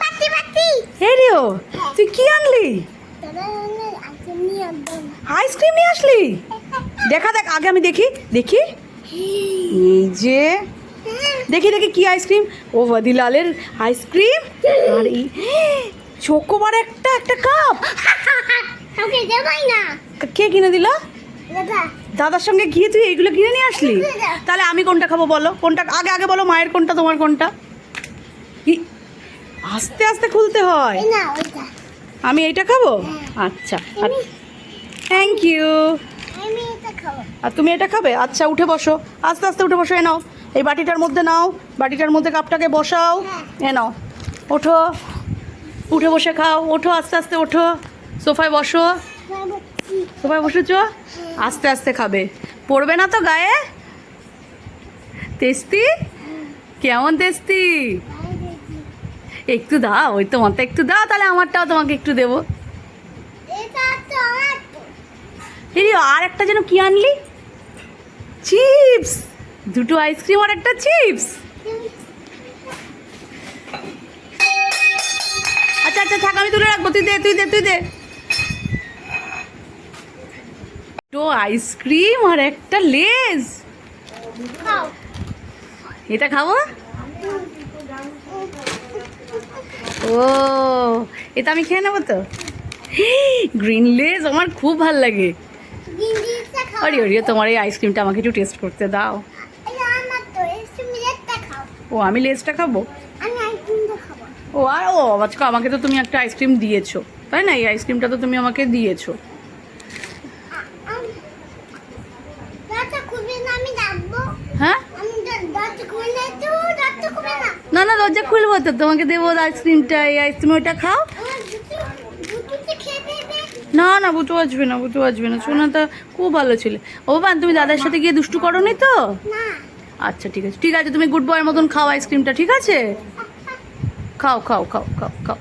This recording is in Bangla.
পাতি পাতি হে রিও তুই কি আনলি? আইসক্রিম নিয়ে আসলি? দেখা দেখ, আগে আমি দেখি দেখি। এই যে, দেখি দেখি কি আইসক্রিম। ও ভাদিলালের আইসক্রিম। আর এই চোকোবার একটা একটা কাপ। কে কিনে দিল? দাদার সঙ্গে গিয়ে তুই এইগুলো কিনে নিয়ে আসলি? তাহলে আমি কোনটা খাব বলো? কোনটা, আগে আগে বলো মায়ের কোনটা, তোমার কোনটা? আস্তে আস্তে খুলতে হয়। আমি এইটা খাব? আচ্ছা থ্যাংক ইউ আর তুমি এটা খাবে? আচ্ছা উঠে বসো। আস্তে আস্তে উঠে বসো এ নাও। এই বাটিটার মধ্যে নাও। বাটিটার মধ্যে কাপটাকে বসাও। এ নাও। ওঠো। উঠে বসে খাও। ওঠো আস্তে আস্তে ওঠো। সোফায় বসো। সোফায় বসেছ? আস্তে আস্তে খাবে। পড়বে না তো গায়ে? তেস্তি? কেমন তেস্তি? একটু দাও ওই তোমারটা একটু দাও তাহলে আমারটাও তোমাকে একটু দেবো। এই আর একটা যেন কি আনলি? চিপস। দুটো আইসক্রিম আর একটা চিপস। আচ্ছা আচ্ছা থাক আমি তুলে রাখব। তুই দে তুই দে তুই দে। দুটো আইসক্রিম আর একটা লেজ। এটা খাব? ও এটা আমি খেয়ে নেব তো? গ্রিন লেজ আমার খুব ভালো লাগে। অরে আরে তোমার এই আইসক্রিমটা আমাকে একটু টেস্ট করতে দাও। ও আমি লেজটা খাব? খাব। ও আর ও আজকে আমাকে তো তুমি একটা আইসক্রিম দিয়েছ। তাই না? এই আইসক্রিমটা তো তুমি আমাকে দিয়েছ দাঁতটা খুলবে না আমি ডাকবো হ্যাঁ আমি দাঁতটা খুলে না তো দাঁতটা খুলবে না না না দরজা খুলবো তো? তোমাকে দেবো আইসক্রিমটা এই আইসক্রিম ওইটা খাও। না না বুটু আসবে না বুটু আসবে না। শোনা সোনাটা খুব ভালো ছিল। ও বা তুমি দাদার সাথে গিয়ে দুষ্টু করো নি। তো আচ্ছা ঠিক আছে। ঠিক আছে তুমি গুড বয়ের মতন খাও আইসক্রিমটা ঠিক আছে? খাও খাও খাও খাও খাও।